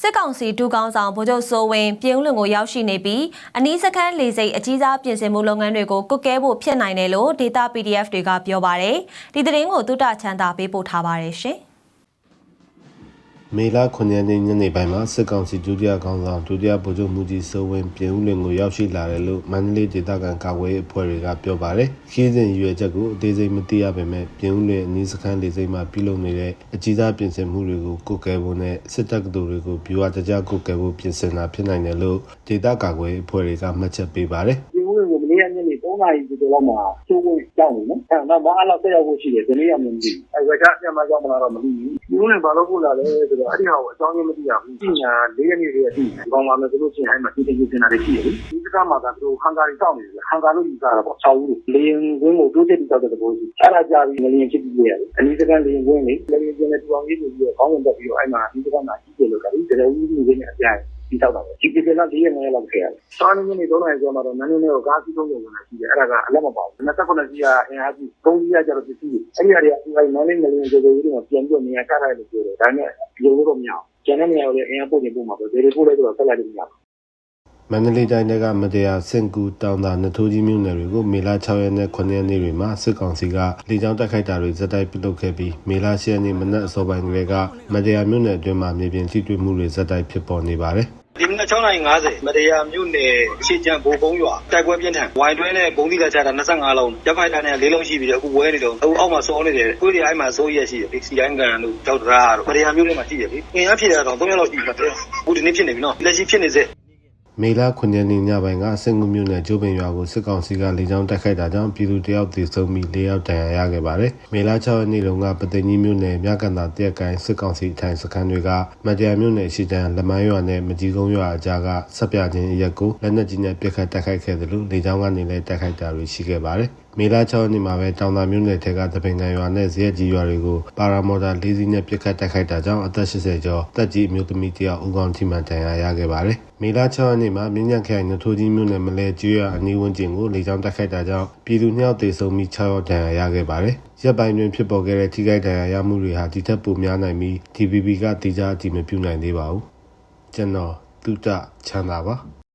စစ်ကောင်စီဒူကောင်းဆောင်ဗိုလ်ချုပ်စိုးဝင်းပြည်ဦးလွင်ကိုရောက်ရှိနေပြီးအနီးစခန်းလေစိတ်အကြီးစားပြင်ဆင်မှုလုပ်ငန်းတွေကိုကုတ်ကဲဖို့ဖြစ်နိုင်တယ်လို့ဒေတာ PDF တွေကပြောပါတယ်ဒီသတင်းကိုတုတချမ်းသာပေးပို့ထားပါတယ်ရှင် မေလ9ရက်နေ့ညနေပိုင်းမှာစစ်ကောင်စီဒုတိယခေါင်းဆောင်ဒုတိယဗိုလ်ချုပ်မှုကြီးစိုးဝင်းပြည်ဦးလွင်ကိုရောက်ရှိလာတယ်လို့မန္တလေးဒေသခံကာကွယ်ရေးအဖွဲ့တွေကပြောပါတယ်။ခီးစဉ်ရွယ်ချက်ကိုအသေးစိတ်မသိရပေမဲ့ပြည်ဦးလွင်အနီးစခန်းလေးစိတ်မှာပြုလုပ်နေတဲ့အကြီးစားပြင်ဆင်မှုတွေကိုကုတ်ကဲဖို့နဲ့စစ်တပ်ကတူတွေကို byuha တကြကုတ်ကဲဖို့ပြင်ဆင်တာဖြစ်နိုင်တယ်လို့ဒေသကာကွယ်ရေးအဖွဲ့တွေကမှတ်ချက်ပေးပါတယ်။ဒီ ဦးကိုမနေ့ကညနေ3နာရီကျော်လောက်မှာကျိုးဝင်ကြောက်နေနော်အဲ့တော့မအားလောက်ဆက်ရောက်ဖို့ရှိတယ်ဒီနေ့ကမသိဘူးအဲ့ဝက်ချအပြန်မကြောက်မလားတော့မသိဘူးဒီဦးနဲ့ဘာလို့ပို့လာလဲဆိုတော့အဲ့ဒီဟာကိုအကြောင်းရင်းမသိရဘူးဒီညာ၄ရက်နေ့တည်းကသိတယ်ဒီကောင်လာမယ်ဆိုလို့ရှိရင်အဲ့မှာဒီတင်ကြီးတင်တာတွေရှိတယ်ဒီစကားမှာကသူတို့ဟန်ကာရီတောက်နေတယ်ဟန်ကာလို့ယူတာပေါ့6ဦးလေရင်ဝင်းကိုတိုးတက်ပြီးတောက်တဲ့သဘောရှိအဲ့ဒါကြပြီးငလျင်ဖြစ်ပြီးရတယ်အနည်းစကားလေရင်ဝင်းလေလေရင်ကျင်းတဲ့တူအောင်ကြီးပြီးတော့ခေါင်းဝင်တက်ပြီးတော့အဲ့မှာဒီစကားမှာကြီးတယ်လို့ကဒီတရဦးလူတွေနဲ့အပြို င်ဒီတောက်တာပဲဒီကိစ္စက၄ရက်၅ရက်လောက်ခဲ့ရတယ်။စာရင်းနေ၃နာရီကျော်မှာတော့နန်းနေနဲ့ကိုကားစီးဆုံးပုံဝင်လာရှိတယ်။အဲ့ဒါကအလက်မပါဘူး။29စီကအင်အားကြီး၃စီးကကျတော့ပစ္စည်းတွေအဲ့ဒီဟာတွေကဒီနန်းနေငလျင်ကျော်ကျော်ကြီးတွေပြန်ပြီးနေရာချထားတယ်လို့ပြောတယ်။ဒါပေမဲ့ရုံလို့တော့မရအောင်။ကျန်တဲ့နေရာကိုလည်းအင်အားပို့နေပို့မှာပဲ။ဒေတွေပို့လိုက်တော့ဆက်လိုက်လို့မရဘူး။ မန္တလေးတိုင်းကမတရားစင်ကူတောင်သာနထိုးကြီးမြို့နယ်တွေကိုမေလ6ရက်နဲ့9ရက်နေ့တွေမှာစစ်ကောင်စီကလေကြောင်းတိုက်ခိုက်တာတွေဇက်တိုက်ပြုလုပ်ခဲ့ပြီးမေလ10ရက်နေ့မနက်အစောပိုင်းကလေးကမတရားမြို့နယ်အတွင်းမှာမြေပြင်ထိတွေ့မှုတွေဇက်တိုက်ဖြစ်ပေါ်နေပါတယ်။ဒီမနက်6:50မတရားမြို့နယ်ရှေ့ကျန်းဘိုးကုန်းရွာတိုက်ပွဲပြင်းထန်ဝိုင်တွဲနဲ့ဘုံသီးလာချတာ25လုံးရပ်ဖိုက်တာနဲ့၄လုံးရှိပြီးတော့အခုဝဲနေတော့အခုအောက်မှာစောနေတယ်ကိုယ်တွေအဲ့မှာစိုးရရှိတယ်ဒီစီတိုင်းကန်တို့ကြောက်ဒရာတို့မတရားမြို့ထဲမှာရှိတယ်လေအင်အားဖြည့်တာတော့3ရက်လောက်ရှိပြီတော့အခုဒီနေ့ဖြစ်နေပြီနော်လက်ရှိဖြစ်နေစေ မေလ9ရက်နေ့ညပိုင်းကစင်ကူမြို့နယ်ကျိုးပင်ရွာကိုစစ်ကောင်စီကလေကြောင်းတိုက်ခိုက်တာကြောင့်ပြည်သူတယောက်သေဆုံးပြီး၄ယောက်ဒဏ်ရာရခဲ့ပါတယ်။မေလ6ရက်နေ့တုန်းကပသိမ်ကြီးမြို့နယ်မြကန်သာတရက်ကိုင်းစစ်ကောင်စီထိုင်စခန်းတွေကမတရားမြို့နယ်ရှိတန်းလမန်းရွာနဲ့မကြီးကုန်းရွာအကြားကဆက်ပြချင်းအရက်ကိုလက်နက်ကြီးနဲ့ပစ်ခတ်တိုက်ခိုက်ခဲ့တယ်လို့လေကြောင်းကနေလည်းတိုက်ခိုက်တာတွေရှိခဲ့ပါတယ်။ မေလ6ရက်နေ့မှာပဲတောင်သာမြို့နယ်ထက်ကတပင်ကန်ရွာနဲ့ဇရက်ကြီးရွာတွေကိုပါရာမော်တာ၄စီးနဲ့ပစ်ခတ်တိုက်ခိုက်တာကြောင့်အသက်80ကျော်တက်ကြီးအမျိုးသမီးတယောက်ဦးခေါင်းထိမှန်ဒဏ်ရာရခဲ့ပါတယ်။မေလ6ရက်နေ့မှာမြင်းညံခိုင်နထိုးကြီးမြို့နယ်မလဲကျွေးရအနီးဝန်းကျင်ကိုလေကြောင်းတိုက်ခိုက်တာကြောင့်ပြည်သူနှစ်ယောက်သေဆုံးပြီး6ယောက်ဒဏ်ရာရခဲ့ပါတယ်။ရက်ပိုင်းတွင်ဖြစ်ပေါ်ခဲ့တဲ့ထိခိုက်ဒဏ်ရာရမှုတွေဟာဒီထက်ပိုများနိုင်ပြီး TPP ကတိကျအကြည့်မပြုနိုင်သေးပါဘူး။ကျွန်တော်တုတချမ်းသာပါ။